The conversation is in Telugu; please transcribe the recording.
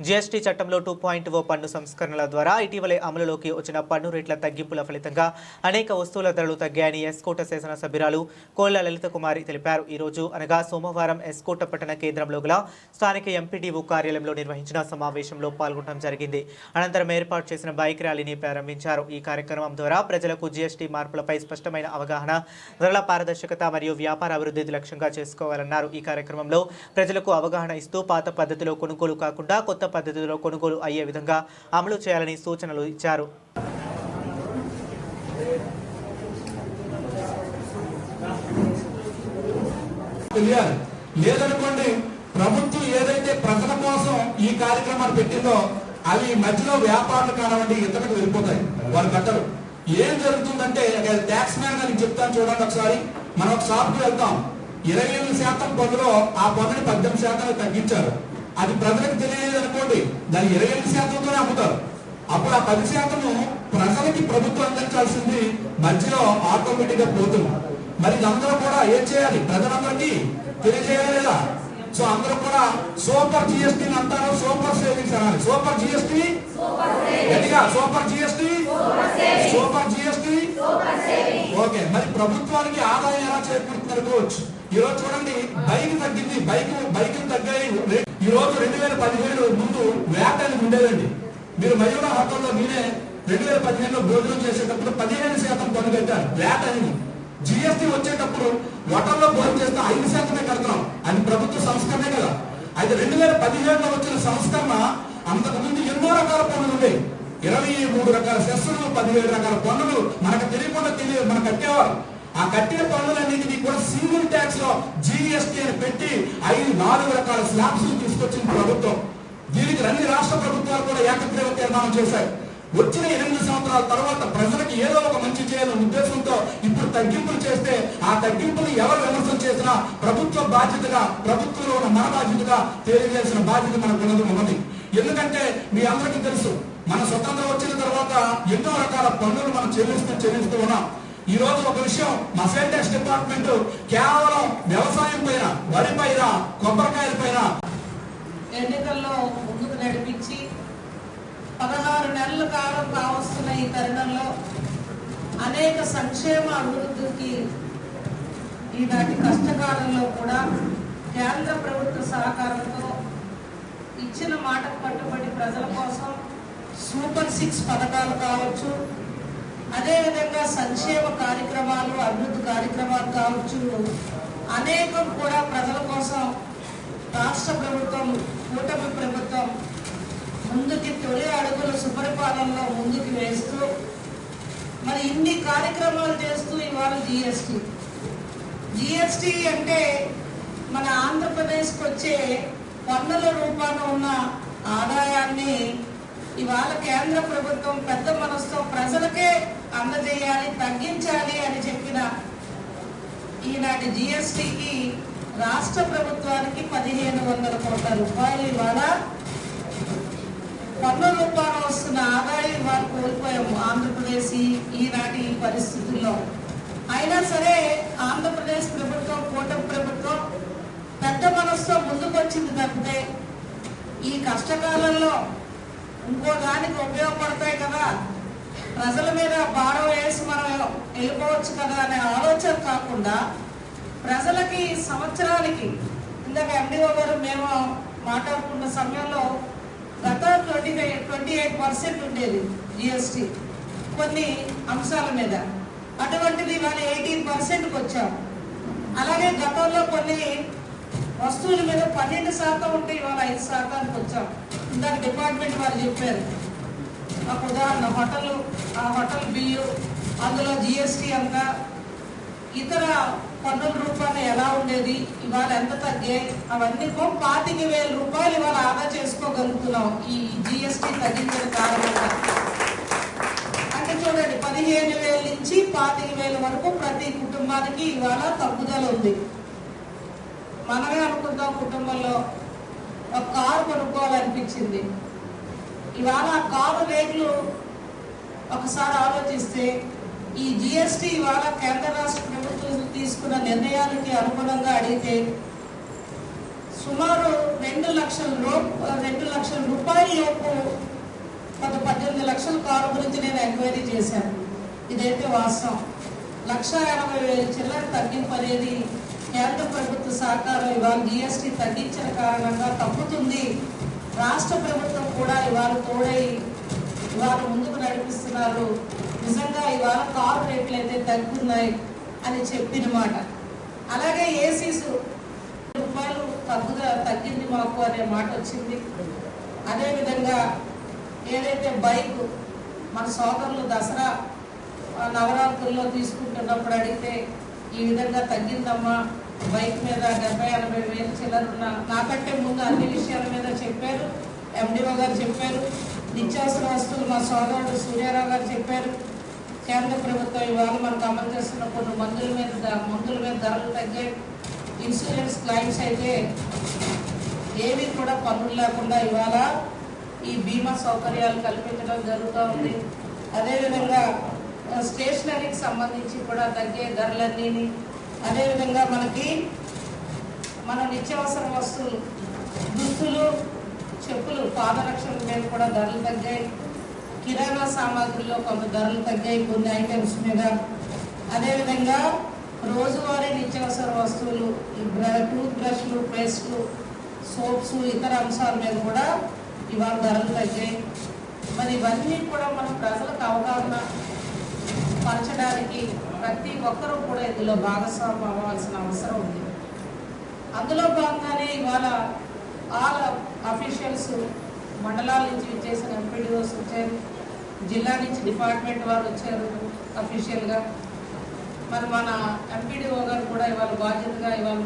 జీఎస్టీ చట్టంలో టూ పాయింట్ ఓ పన్ను సంస్కరణల ద్వారా ఇటీవలే అమలులోకి వచ్చిన పన్ను రేట్ల తగ్గింపుల ఫలితంగా అనేక వస్తువుల ధరలు తగ్గాయని ఎస్కోట శాసనసభ్యురాలు కోళ్ళ లలిత కుమారి తెలిపారు. ఈ రోజు అనగా సోమవారం ఎస్కోట పట్టణ కేంద్రంలో గల స్థానిక ఎంపీడీఓ కార్యాలయంలో నిర్వహించిన సమావేశంలో పాల్గొనడం జరిగింది. అనంతరం ఏర్పాటు చేసిన బైక్ ర్యాలీని ప్రారంభించారు. ఈ కార్యక్రమం ద్వారా ప్రజలకు జీఎస్టీ మార్పులపై స్పష్టమైన అవగాహన ధరల పారదర్శకత మరియు వ్యాపార అభివృద్ధి లక్ష్యంగా చేసుకోవాలన్నారు. ఈ కార్యక్రమంలో ప్రజలకు అవగాహన ఇస్తూ పాత పద్ధతిలో కొనుగోలు కాకుండా కొత్త పద్ధతిలో కొనుగోలు అయ్యే విధంగా అమలు చేయాలని సూచనలు ఇచ్చారు. లేదనుకోండి ప్రభుత్వం ఏదైతే ప్రజల కోసం ఈ కార్యక్రమాలు పెట్టిందో అవి మధ్యలో వ్యాపారాలు కానివ్వండి ఇతరులకు వెళ్ళిపోతాయి. వారు కట్టరు. ఏం జరుగుతుందంటే ట్యాక్స్ మ్యాన్ గారికి చెప్తాను చూడండి ఒకసారి. మనం ఒక షాప్కి వెళ్తాం. ఇరవై ఎనిమిది శాతం పన్నులో ఆ పన్నుని పద్దెనిమిది శాతం తగ్గించారు. అది ప్రజలకు తెలియలేదు అనుకోండి దాన్ని ఇరవై ఐదు శాతంతోనే అమ్ముతారు. అప్పుడు ఆ పది శాతము ప్రజలకి ప్రభుత్వం అందించాల్సింది మధ్యలో ఆటోమేటిక్గా పోతుంది. మరి అందరూ కూడా ఏం చేయాలి? ప్రజలందరికీ తెలియజేయాలి సో అందరూ కూడా సూపర్ జిఎస్టీ అంటారు సూపర్ సేవింగ్స్ అనాలి. సూపర్ జిఎస్టీ గట్టిగా super GST super GST okay మరి ప్రభుత్వానికి ఆదాయం ఎలా చేకూరుతున్నారు? కోచ్ ఈరోజు చూడండి బైక్ తగ్గింది బైక్ బైక్ తగ్గాయి రేట్ ఈ రోజు రెండు వేల పదిహేడు ముందు వ్యాట్ అని ఉండేదండి. మీరు మయూర హోటల్లో మీరే రెండు వేల పదిహేనులో భోజనం చేసేటప్పుడు పదిహేను శాతం పన్ను కట్టారు. వ్యాట్ అని జిఎస్టీ వచ్చేటప్పుడు హోటల్లో భోజనం చేస్తే ఐదు శాతమే కడతాం. అది ప్రభుత్వ సంస్కరణే కదా. అయితే రెండు వేల పదిహేడులో వచ్చిన సంస్కరణ అంతకుముందు ఎన్నో రకాల పనులు ఉన్నాయి ఇరవై మూడు రకాల సెస్సులు పదిహేడు రకాల పన్నులు మనకు తెలియకుండా తెలియదు మనకు కట్టేవారు. ఆ కట్టిన పన్నులన్నింటినీ కూడా సింగిల్ ట్యాక్స్లో జిఎస్టీ అని పెట్టి ఐదు నాలుగు రకాల స్లాబ్స్ తీసుకొచ్చింది ప్రభుత్వం. దీనికి అన్ని రాష్ట్ర ప్రభుత్వాలు కూడా ఏకగ్రీవ తీర్మానం చేశాయి. వచ్చిన ఎనిమిది సంవత్సరాల తర్వాత ప్రజలకు ఏదో ఒక మంచి చేయాలనే ఉద్దేశంతో ఇప్పుడు తగ్గింపులు చేస్తే ఆ తగ్గింపులు ఎవరు విమర్శలు చేసినా ప్రభుత్వ బాధ్యతగా ప్రభుత్వంలో ఉన్న మన బాధ్యతగా తెలియజేసిన బాధ్యత మనకు ఉన్నది ఉన్నది. ఎందుకంటే మీ అందరికీ తెలుసు మన స్వతంత్రం వచ్చిన తర్వాత ఎన్నో రకాల పన్నులు మనం చెల్లిస్తూ చెల్లిస్తూ ఉన్నాం. ఈ రోజు ఒక విషయం. మా సేల్ డిపార్ట్మెంట్ కేవలం వ్యవసాయం పైన వరి పైన కొబ్బరికాయల పైన ఎన్నికల్లో ముందుకు నడిపించి పదహారు నెలల కాలం కావస్తున్న ఈ తరుణంలో అనేక సంక్షేమ అభివృద్ధికి ఈనాటి కష్టకాలంలో కూడా కేంద్ర ప్రభుత్వ సహకారంతో ఇచ్చిన మాటకు కట్టుబడి ప్రజల కోసం సూపర్ సిక్స్ పథకాలు కావచ్చు అదేవిధంగా సంక్షేమ కార్యక్రమాలు అభివృద్ధి కార్యక్రమాలు కావచ్చు. అనేకం కూడా ప్రజల కోసం రాష్ట్ర ప్రభుత్వం కూటమి ప్రభుత్వం ముందుకి తొలి అడుగుల సుపరిపాలనలో ముందుకు వేస్తూ మరి ఇన్ని కార్యక్రమాలు చేస్తూ ఇవాళ జిఎస్టీ జిఎస్టీ అంటే మన ఆంధ్రప్రదేశ్కి వచ్చే పన్నుల రూపాన ఉన్న ఇవాళ కేంద్ర ప్రభుత్వం పెద్ద మనసుతో ప్రజలకే అందజేయాలి తగ్గించాలి అని చెప్పిన ఈనాటి జిఎస్టికి రాష్ట్ర ప్రభుత్వానికి పదిహేను వందల కోట్ల రూపాయలు ఇవాళ. పన్ను రూపాన వస్తున్న ఆదాయం ఇవాళ కోల్పోయాము ఆంధ్రప్రదేశ్ ఈనాటి ఈ పరిస్థితుల్లో. అయినా సరే ఆంధ్రప్రదేశ్ ప్రభుత్వం కూటమి ప్రభుత్వం పెద్ద మనసుతో ముందుకొచ్చింది తప్పితే ఈ కష్టకాలంలో ఇంకో దానికి ఉపయోగపడతాయి కదా. ప్రజల మీద భారం వేసి మనం వెళ్ళిపోవచ్చు కదా అనే ఆలోచన కాకుండా ప్రజలకి సంవత్సరానికి ఇందాక ఎండిఓ గారు మేము మాట్లాడుకున్న సమయంలో గత twenty five twenty eight percent ఉండేది జిఎస్టీ కొన్ని అంశాల మీద. అటువంటిది ఇవాళ ఎయిటీన్ పర్సెంట్కి వచ్చాం. అలాగే గతంలో కొన్ని వస్తువుల మీద పన్నెండు శాతం ఉంటే ఇవాళ ఐదు శాతానికి వచ్చాం. దాని డిపార్ట్మెంట్ వారు చెప్పారు. ఒక ఉదాహరణ హోటల్ ఆ హోటల్ బిల్లు అందులో జిఎస్టీ అంత ఇతర పన్నుల రూపాయలు ఎలా ఉండేది ఇవాళ ఎంత తగ్గాయి అవన్నీ పాతిక వేల రూపాయలు ఇవాళ ఆదా చేసుకోగలుగుతున్నాం. ఈ జిఎస్టీ తగ్గించిన కారణంగా. అంటే చూడండి పదిహేను వేల నుంచి పాతిక వేల వరకు ప్రతి కుటుంబానికి ఇవాళ తగ్గుదల ఉంది. మనమే అనుకుంటాం కుటుంబంలో ఒక కారు కొనుక్కోవాలనిపించింది. ఇవాళ ఆ కారు రేట్లు ఒకసారి ఆలోచిస్తే ఈ జిఎస్టి ఇవాళ కేంద్ర రాష్ట్ర ప్రభుత్వం తీసుకున్న నిర్ణయానికి అనుగుణంగా అడిగితే సుమారు రెండు లక్షల రూ- రెండు లక్షల రూపాయల లోపు కొంత పద్దెనిమిది లక్షల కారు గురించి నేను ఎంక్వైరీ చేశాను. ఇదైతే వాస్తవం. లక్ష ఎనభై వేల చిల్లర తగ్గింపు అనేది కేంద్ర ప్రభుత్వ సహకారం ఇవాళ జిఎస్టీ తగ్గించిన కారణంగా తప్పుతుంది. రాష్ట్ర ప్రభుత్వం కూడా ఇవాళ తోడై ఇవాళ ముందుకు నడిపిస్తున్నారు. నిజంగా ఇవాళ కారు రేట్లు అయితే తగ్గుతున్నాయి అని చెప్పిన మాట. అలాగే ఏసీస్ రూపాయలు తగ్గుగా తగ్గింది మాకు అనే మాట వచ్చింది. అదేవిధంగా ఏదైతే బైక్ మన సోదరులు దసరా నవరాత్రుల్లో తీసుకుంటున్నప్పుడు అడిగితే ఈ విధంగా తగ్గిందమ్మా బైక్ మీద డెబ్బై ఎనభై వేలు చిల్లరున్న నాకంటే ముందు అన్ని విషయాల మీద చెప్పారు. ఎండిఓ గారు చెప్పారు. నిత్యావసర వస్తువులు మా సోదరుడు సూర్యారావు గారు చెప్పారు. కేంద్ర ప్రభుత్వం ఇవాళ మనకు అమలు చేస్తున్న కొన్ని మందుల మీద మందుల మీద ధరలు తగ్గాయి. ఇన్సూరెన్స్ క్లైమ్స్ అయితే ఏవి కూడా పన్నులు లేకుండా ఇవాళ ఈ బీమా సౌకర్యాలు కల్పించడం జరుగుతూ ఉంది. అదేవిధంగా స్టేషనరీకి సంబంధించి కూడా తగ్గే ధరలన్నీ అదేవిధంగా మనకి మన నిత్యావసర వస్తువులు దుస్తులు చెప్పులు పాదరక్షల మీద కూడా ధరలు తగ్గాయి. కిరాణా సామాగ్రిలో కొంత ధరలు తగ్గాయి కొన్ని ఐటమ్స్ మీద. అదేవిధంగా రోజువారీ నిత్యావసర వస్తువులు టూత్ బ్రష్లు పేస్ట్లు సోప్స్ ఇతర అంశాల మీద కూడా ఇవాళ ధరలు తగ్గాయి. మరి ఇవన్నీ కూడా మన ప్రజలకు అవగాహన పరచడానికి ప్రతి ఒక్కరూ కూడా ఇందులో భాగస్వామ్యం అవ్వాల్సిన అవసరం ఉంది. అందులో భాగంగానే ఇవాళ ఆల్ అఫీషియల్స్ మండలాల నుంచి చేసిన ఎంపీడీఓస్ వచ్చారు. జిల్లా నుంచి డిపార్ట్మెంట్ వారు వచ్చారు అఫీషియల్గా. మరి మన ఎంపీడీఓ గారు కూడా ఇవాళ బాధ్యతగా ఇవాళ